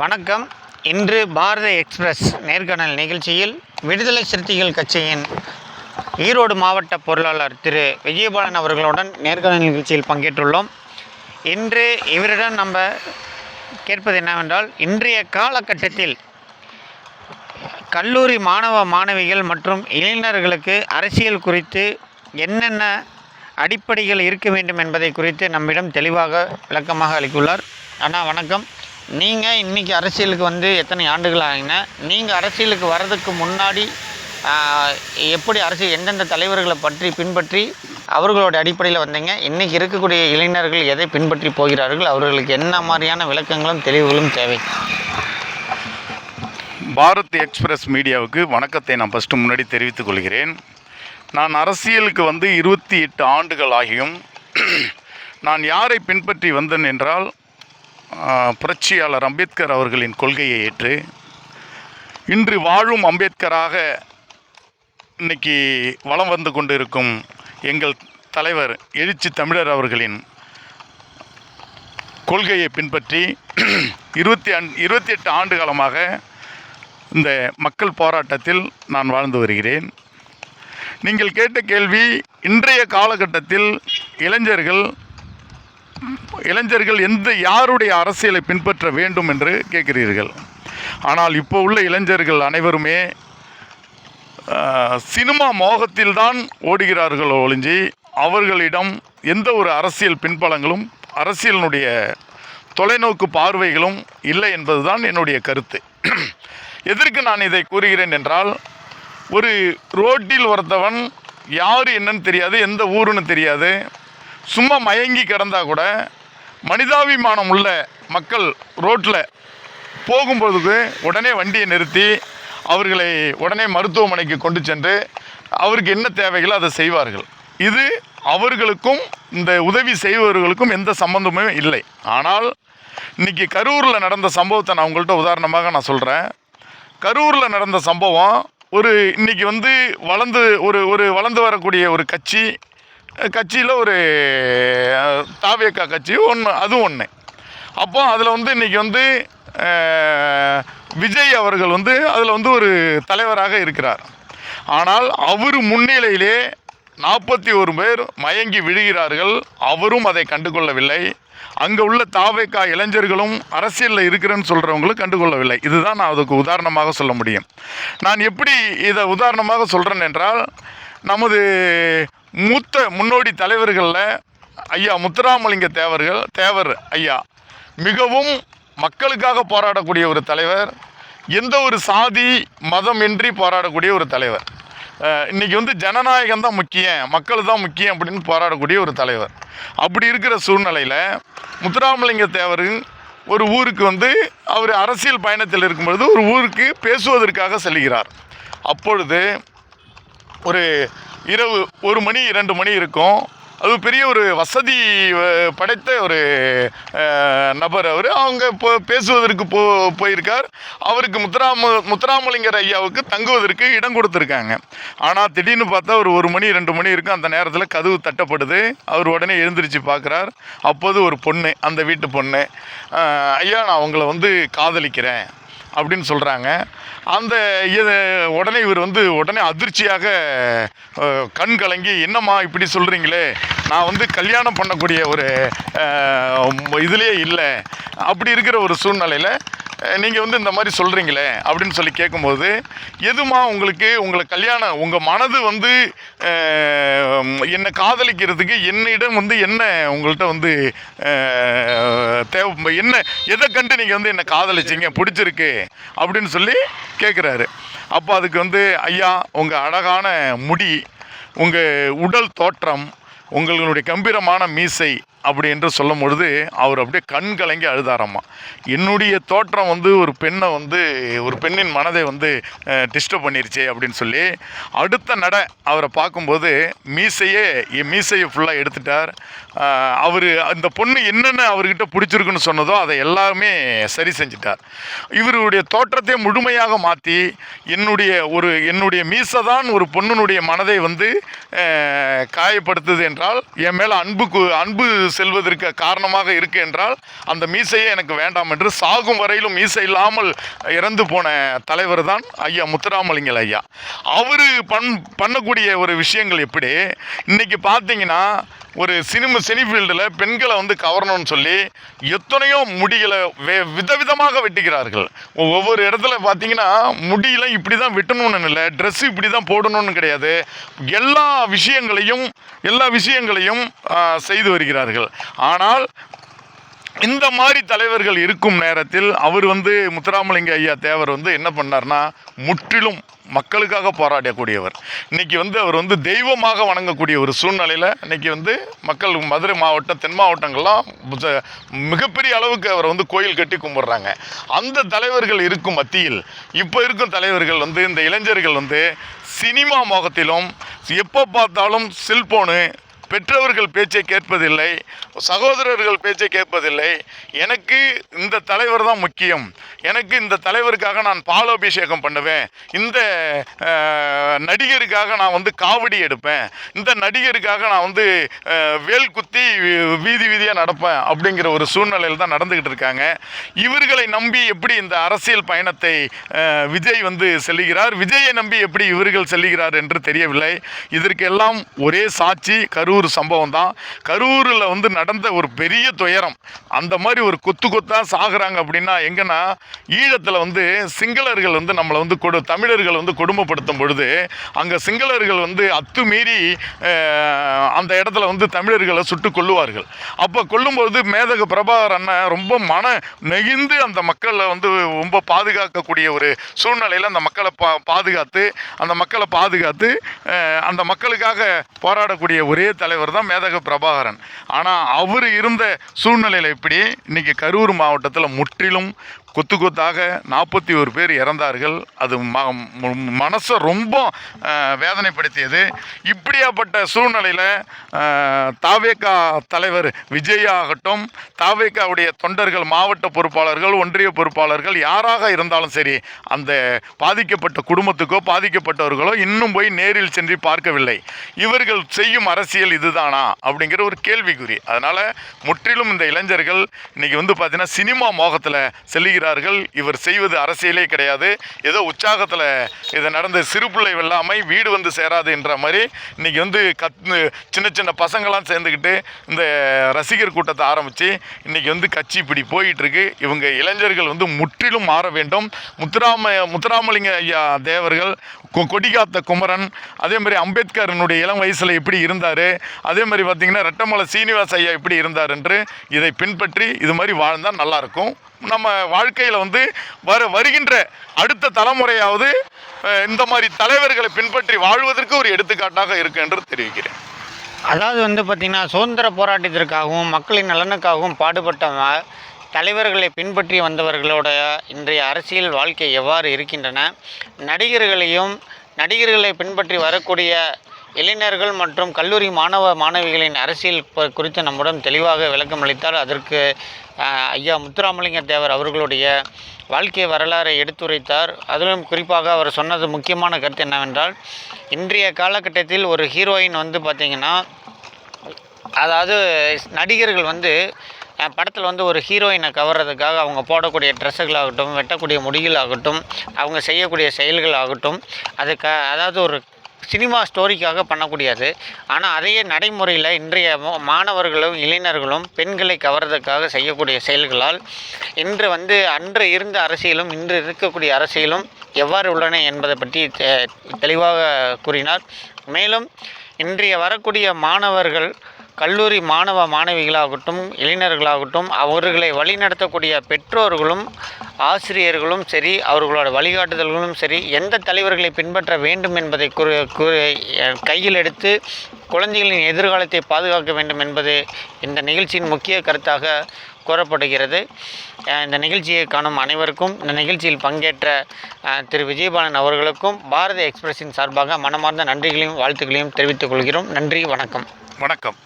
வணக்கம். இன்று பாரத எக்ஸ்பிரஸ் நேர்காணல் நிகழ்ச்சியில் விடுதலை சிறுத்தைகள் கட்சியின் ஈரோடு மாவட்ட பொருளாளர் திரு விஜயபாலன் அவர்களுடன் நேர்காணல் நிகழ்ச்சியில் பங்கேற்றுள்ளோம். இன்று இவரிடம் நம்ம கேட்பது என்னவென்றால் இன்றைய காலகட்டத்தில் கல்லூரி மாணவ மாணவிகள் மற்றும் இளைஞர்களுக்கு அரசியல் குறித்து என்னென்ன அடிப்படைகள் இருக்க வேண்டும் என்பதை குறித்து நம்மிடம் தெளிவாக விளக்கமாக அளித்துள்ளார். அண்ணா வணக்கம். நீங்கள் இன்றைக்கி அரசியலுக்கு வந்து எத்தனை ஆண்டுகள் ஆகின? நீங்கள் அரசியலுக்கு வர்றதுக்கு முன்னாடி எப்படி அரசியல் எந்தெந்த தலைவர்களை பற்றி பின்பற்றி அவர்களோட அடிப்படையில் வந்தீங்க? இன்றைக்கி இருக்கக்கூடிய இளைஞர்கள் எதை பின்பற்றி போகிறார்கள்? அவர்களுக்கு என்ன மாதிரியான விளக்கங்களும் தெளிவுகளும் தேவை? பாரத் எக்ஸ்பிரஸ் மீடியாவுக்கு வணக்கத்தை நான் ஃபஸ்ட்டு முன்னாடி தெரிவித்துக் கொள்கிறேன். நான் அரசியலுக்கு வந்து இருபத்தி எட்டு ஆண்டுகள் ஆகியும் நான் யாரை பின்பற்றி வந்தேன் என்றால் புரட்சியாளர் அம்பேத்கர் அவர்களின் கொள்கையை ஏற்று இன்று வாழும் அம்பேத்கராக இன்னைக்கு வலம் வந்து கொண்டிருக்கும் எங்கள் தலைவர் எழுச்சி தமிழர் அவர்களின் கொள்கையை பின்பற்றி இருபத்தி அன் இருபத்தி எட்டு ஆண்டு காலமாக இந்த மக்கள் போராட்டத்தில் நான் வாழ்ந்து வருகிறேன். நீங்கள் கேட்ட கேள்வி இன்றைய காலகட்டத்தில் இளைஞர்கள் இளைஞர்கள் எந்த யாருடைய அரசியலை பின்பற்ற வேண்டும் என்று கேட்கிறீர்கள்? ஆனால் இப்போ உள்ள இளைஞர்கள் அனைவருமே சினிமா மோகத்தில்தான் ஓடுகிறார்கள் ஒழிஞ்சி அவர்களிடம் எந்த ஒரு அரசியல் பின்பலங்களும் அரசியலினுடைய தொலைநோக்கு பார்வைகளும் இல்லை என்பதுதான் என்னுடைய கருத்து. எதற்கு நான் இதை கூறுகிறேன் என்றால் ஒரு ரோட்டில் ஒருத்தவன் யார் என்னன்னு தெரியாது எந்த ஊருன்னு தெரியாது. சும்மா மயங்கி கிடந்தால் கூட மனிதாபிமானம் உள்ள மக்கள் ரோட்டில் போகும்பொழுது உடனே வண்டியை நிறுத்தி அவர்களை உடனே மருத்துவமனைக்கு கொண்டு சென்று அவருக்கு என்ன தேவைகளோ அதை செய்வார்கள். இது அவர்களுக்கும் இந்த உதவி செய்பவர்களுக்கும் எந்த சம்பந்தமுமே இல்லை. ஆனால் இன்னைக்கு கரூரில் நடந்த சம்பவத்தை நான் உங்கள்கிட்ட உதாரணமாக நான் சொல்கிறேன் கரூரில் நடந்த சம்பவம் ஒரு இன்றைக்கி வந்து வளர்ந்து ஒரு ஒரு வளர்ந்து வரக்கூடிய ஒரு கட்சி கட்சியில் ஒரு தாவியக்கா கட்சி ஒன்று அது ஒன்று அப்போ அதில் வந்து இன்றைக்கி வந்து விஜய் அவர்கள் வந்து அதில் வந்து ஒரு தலைவராக இருக்கிறார். ஆனால் அவர் முன்னிலையிலே நாற்பத்தி ஒரு பேர் மயங்கி விழுகிறார்கள். அவரும் அதை கண்டுகொள்ளவில்லை. அங்கே உள்ள தாவைக்கா இளைஞர்களும் அரசியலில் இருக்கிறேன்னு சொல்கிறவங்களும் கண்டுகொள்ளவில்லை. இதுதான் நான் அதுக்கு உதாரணமாக சொல்ல முடியும். நான் எப்படி இதை உதாரணமாக சொல்கிறேன் என்றால் நமது மூத்த முன்னோடி தலைவர்களில் ஐயா முத்துராமலிங்க தேவர்கள் தேவர் ஐயா. மிகவும் மக்களுக்காக போராடக்கூடிய ஒரு தலைவர். எந்த ஒரு சாதி மதம் இன்றி போராடக்கூடிய ஒரு தலைவர். இன்றைக்கி வந்து ஜனநாயகம் தான் முக்கியம் மக்கள் தான் முக்கியம் அப்படின்னு போராடக்கூடிய ஒரு தலைவர். அப்படி இருக்கிற சூழ்நிலையில் முத்துராமலிங்க தேவர் ஒரு ஊருக்கு வந்து அவர் அரசியல் பயணத்தில் இருக்கும்பொழுது ஒரு ஊருக்கு பேசுவதற்காக செல்கிறார். அப்பொழுது ஒரு இரவு ஒரு மணி இரண்டு மணி இருக்கும். அது பெரிய ஒரு வசதி படைத்த ஒரு நபர் அவர். அவங்க இப்போ பேசுவதற்கு போ போயிருக்கார். அவருக்கு முத்துராம முத்துராமலிங்கர் ஐயாவுக்கு தங்குவதற்கு இடம் கொடுத்துருக்காங்க. ஆனால் திடீர்னு பார்த்தா ஒரு ஒரு மணி ரெண்டு மணி இருக்கும். அந்த நேரத்தில் கதவு தட்டப்படுது. அவர் உடனே எழுந்திரிச்சு பார்க்குறார் அப்போது ஒரு பொண்ணு அந்த வீட்டு பொண்ணு. ஐயா நான் அவங்கள வந்து காதலிக்கிறேன். அப்படின்னு சொல்கிறாங்க அந்த உடனே இவர் வந்து உடனே அதிர்ச்சியாக கண் கலங்கி என்னம்மா இப்படி சொல்கிறீங்களே நான் வந்து கல்யாணம் பண்ணக்கூடிய ஒரு இதுலேயே இல்லை. அப்படி இருக்கிற ஒரு சூழ்நிலையில் நீங்கள் வந்து இந்த மாதிரி சொல்கிறீங்களே அப்படின்னு சொல்லி கேட்கும்போது எதுமா உங்களுக்கு உங்களை கல்யாணம் உங்கள் மனது வந்து என்னை காதலிக்கிறதுக்கு என்னிடம் வந்து என்ன உங்கள்கிட்ட வந்து தேவை என்ன எதை கண்டு நீங்கள் வந்து என்னை காதலிச்சிங்க பிடிச்சிருக்கு அப்படின்னு சொல்லி கேட்குறாரு அப்போ அதுக்கு வந்து ஐயா உங்கள் அழகான முடி உங்கள் உடல் தோற்றம் உங்களுடைய கம்பீரமான மீசை அப்படி என்று சொல்லும் பொழுது அவர் அப்படியே கண் கலங்கி அழுதாராம்மா என்னுடைய தோற்றம் வந்து ஒரு பெண்ணை வந்து ஒரு பெண்ணின் மனதை வந்து டிஸ்டர்ப் பண்ணிருச்சே அப்படின்னு சொல்லி அடுத்த நட அவரை பார்க்கும்போது மீசையே என் மீசையை ஃபுல்லாக எடுத்துட்டார். அவர் அந்த பொண்ணு என்னென்ன அவர்கிட்ட பிடிச்சிருக்குன்னு சொன்னதோ அதை எல்லாமே சரி செஞ்சிட்டார். இவருடைய தோற்றத்தை முழுமையாக மாற்றி என்னுடைய ஒரு என்னுடைய மீசை தான் ஒரு பொண்ணுனுடைய மனதை வந்து காயப்படுத்துது என்ற என்றால் என் மேலே அன்புக்கு அன்பு செல்வதற்கு காரணமாக இருக்கு என்றால் அந்த மீசையே எனக்கு வேண்டாம் என்று சாகும் வரையிலும் மீசை இல்லாமல் இறந்து போன தலைவர் தான் ஐயா முத்துராமலிங்கல் ஐயா. அவர் பண் பண்ணக்கூடிய ஒரு விஷயங்கள் எப்படி? இன்னைக்கு பார்த்தீங்கன்னா ஒரு சினிமா சினிஃபீல்டில் பெண்களை வந்து கவரணும்னு சொல்லி எத்தனையோ முடிகளை வே விதவிதமாக வெட்டுகிறார்கள். ஒவ்வொரு இடத்துல பார்த்தீங்கன்னா முடியெல்லாம் இப்படி தான் வெட்டணும்னு இல்லை ட்ரெஸ்ஸு இப்படி தான் போடணும்னு கிடையாது. எல்லா விஷயங்களையும் எல்லா விஷயங்களையும் செய்து வருகிறார்கள். ஆனால் இந்த மாதிரி தலைவர்கள் இருக்கும் நேரத்தில் அவர் வந்து முத்துராமலிங்க ஐயா தேவர் வந்து என்ன பண்ணார்னா முற்றிலும் மக்களுக்காக போராடக்கூடியவர். இன்னைக்கு வந்து அவர் வந்து தெய்வமாக வணங்கக்கூடிய ஒரு சூழ்நிலையில் இன்னைக்கு வந்து மக்கள் மதுரை மாவட்டம் தென் மாவட்டங்கள்லாம் மிகப்பெரிய அளவுக்கு அவரை வந்து கோயில் கட்டி கும்பிட்றாங்க. அந்த தலைவர்கள் இருக்கும் மத்தியில் இப்போ இருக்கும் தலைவர்கள் வந்து இந்த இளைஞர்கள் வந்து சினிமா மோகத்திலும் எப்போ பார்த்தாலும் செல்போனு பெற்றவர்கள் பேச்சை கேட்பதில்லை சகோதரர்கள் பேச்சை கேட்பதில்லை. எனக்கு இந்த தலைவர் தான் முக்கியம். எனக்கு இந்த தலைவருக்காக நான் பாலாபிஷேகம் பண்ணுவேன். இந்த நடிகருக்காக நான் வந்து காவடி எடுப்பேன். இந்த நடிகருக்காக நான் வந்து வேல்குத்தி வேல் குத்தி வீ- வீதி வீதியாக நடப்பேன் அப்படிங்கிற ஒரு சூழ்நிலையில் தான் நடந்துக்கிட்டு இருக்காங்க. இவர்களை நம்பி எப்படி இந்த அரசியல் பயணத்தை விஜய் வந்து செல்லுகிறார்? விஜயை நம்பி எப்படி இவர்கள் செல்லுகிறார் என்று தெரியவில்லை. இதற்கெல்லாம் ஒரே சாட்சி கரூர் சம்பவம் தான். கரூரில் வந்து நடந்த ஒரு பெரிய துயரம். அந்த மாதிரி ஒரு கொத்து கொத்தாக சாகுறாங்க அப்படின்னா எங்கன்னா ஈழத்தில் வந்து சிங்களர்கள் வந்து நம்மளை வந்து கொடு தமிழர்கள் வந்து கொடுமைப்படுத்தும் பொழுது அங்கே சிங்களர்கள் வந்து அத்துமீறி அந்த இடத்துல வந்து தமிழர்களை சுட்டு கொள்ளுவார்கள் அப்போ கொல்லும்போது மேதக பிரபாகர் அண்ணன் ரொம்ப மன நெகிழ்ந்து அந்த மக்களை வந்து ரொம்ப பாதுகாக்கக்கூடிய ஒரு சூழ்நிலையில் அந்த மக்களை பா பாதுகாத்து அந்த மக்களை பாதுகாத்து அந்த மக்களுக்காக போராடக்கூடிய ஒரே தலைவர் தான் மேதக பிரபாகரன். ஆனால் அவர் இருந்த சூழ்நிலையில் இப்படி இன்னைக்கு கரூர் மாவட்டத்தில் முற்றிலும் கொத்து கொத்தாக நாற்பத்தி ஒரு பேர் இறந்தார்கள். அது ம மனசை ரொம்ப வேதனைப்படுத்தியது. இப்படியாப்பட்ட சூழ்நிலையில் தாவேக்கா தலைவர் விஜய் ஆகட்டும் தாவேக்காவுடைய தொண்டர்கள் மாவட்ட பொறுப்பாளர்கள் ஒன்றிய பொறுப்பாளர்கள் யாராக இருந்தாலும் சரி அந்த பாதிக்கப்பட்ட குடும்பத்துக்கோ பாதிக்கப்பட்டவர்களோ இன்னும் போய் நேரில் சென்று பார்க்கவில்லை. இவர்கள் செய்யும் அரசியல் இதுதானா? அப்படிங்கிற ஒரு கேள்விக்குறி. அதனால் முற்றிலும் இந்த இளைஞர்கள் இன்னைக்கு வந்து பார்த்தீங்கன்னா சினிமா மோகத்தில் செய்கிறார்கள். இவர் செய்வது அரசியலே கிடையாது. ஏதோ உற்சாகத்தில் இது நடந்த சிறு பிள்ளை வெள்ளாமை வீடு வந்து சேராது என்ற மாதிரி இன்றைக்கி வந்து கத் சின்ன சின்ன பசங்களாம் சேர்ந்துக்கிட்டு இந்த ரசிகர் கூட்டத்தை ஆரம்பித்து இன்னைக்கு வந்து கட்சி இப்படி போயிட்டுருக்கு. இவங்க இளைஞர்கள் வந்து முற்றிலும் மாற வேண்டும். முத்துராம முத்துராமலிங்க ஐயா தேவர்கள் கொடிகாத்த குமரன் அதே மாதிரி அம்பேத்கரனுடைய இளம் வயசில் எப்படி இருந்தார் அதே மாதிரி பார்த்தீங்கன்னா ரெட்டமலை சீனிவாச ஐயா எப்படி இருந்தார் என்று இதை பின்பற்றி இது மாதிரி வாழ்ந்தால் நல்லாயிருக்கும். நம்ம வாழ்க்கையில் வந்து வர வருகின்ற அடுத்த தலைமுறையாவது இந்த மாதிரி தலைவர்களை பின்பற்றி வாழ்வதற்கு ஒரு எடுத்துக்காட்டாக இருக்கு என்று தெரிவிக்கிறேன். அதாவது வந்து பார்த்திங்கன்னா சுதந்திர போராட்டத்திற்காகவும் மக்களின் நலனுக்காகவும் பாடுபட்டவங்க தலைவர்களை பின்பற்றி வந்தவர்களோட இன்றைய அரசியல் வாழ்க்கை எவ்வாறு இருக்கின்றன? நடிகர்களையும் நடிகர்களை பின்பற்றி வரக்கூடிய இளைஞர்கள் மற்றும் கல்லூரி மாணவ மாணவிகளின் அரசியல் குறித்து நம்முடன் தெளிவாக விளக்கம் அளித்தால் அதற்கு ஐயா முத்துராமலிங்க தேவர் அவர்களுடைய வாழ்க்கை வரலாறை எடுத்துரைத்தார். அதிலும் குறிப்பாக அவர் சொன்னது முக்கியமான கருத்து என்னவென்றால் இன்றைய காலகட்டத்தில் ஒரு ஹீரோயின் வந்து பார்த்திங்கன்னா அதாவது நடிகர்கள் வந்து படத்தில் வந்து ஒரு ஹீரோயினை கவர்றதுக்காக அவங்க போடக்கூடிய ட்ரெஸ்ஸுகளாகட்டும் வெட்டக்கூடிய முடிகளாகட்டும் அவங்க செய்யக்கூடிய செயல்கள் ஆகட்டும் அதுக்கு அதாவது ஒரு சினிமா ஸ்டோரிக்காக பண்ணக்கூடியது. ஆனால் அதையே நடைமுறையில் இன்றைய மாணவர்களும் இளைஞர்களும் பெண்களை கவர்றதுக்காக செய்யக்கூடிய செயல்களால் இன்று வந்து அன்று இருந்த அரசியலும் இன்று இருக்கக்கூடிய அரசியலும் எவ்வாறு உள்ளன என்பதை பற்றி தெ- தெளிவாக கூறினார். மேலும் இன்றைய வரக்கூடிய மாணவர்கள் கல்லூரி மாணவ மாணவிகளாகட்டும் இளைஞர்களாகட்டும் அவர்களை வழிநடத்தக்கூடிய பெற்றோர்களும் ஆசிரியர்களும் சரி அவர்களோட வழிகாட்டுதல்களும் சரி எந்த தலைவர்களை பின்பற்ற வேண்டும் என்பதை குறி குறி கையில் எடுத்து குழந்தைகளின் எதிர்காலத்தை பாதுகாக்க வேண்டும் என்பது இந்த நிகழ்ச்சியின் முக்கிய கருத்தாக கூறப்படுகிறது. இந்த நிகழ்ச்சியை காணும் அனைவருக்கும் இந்த நிகழ்ச்சியில் பங்கேற்ற திரு. விஜயபாலன் அவர்களுக்கும் பாரதி எக்ஸ்பிரஸின் சார்பாக மனமார்ந்த நன்றிகளையும் வாழ்த்துக்களையும் தெரிவித்துக் கொள்கிறோம். நன்றி வணக்கம். வணக்கம்.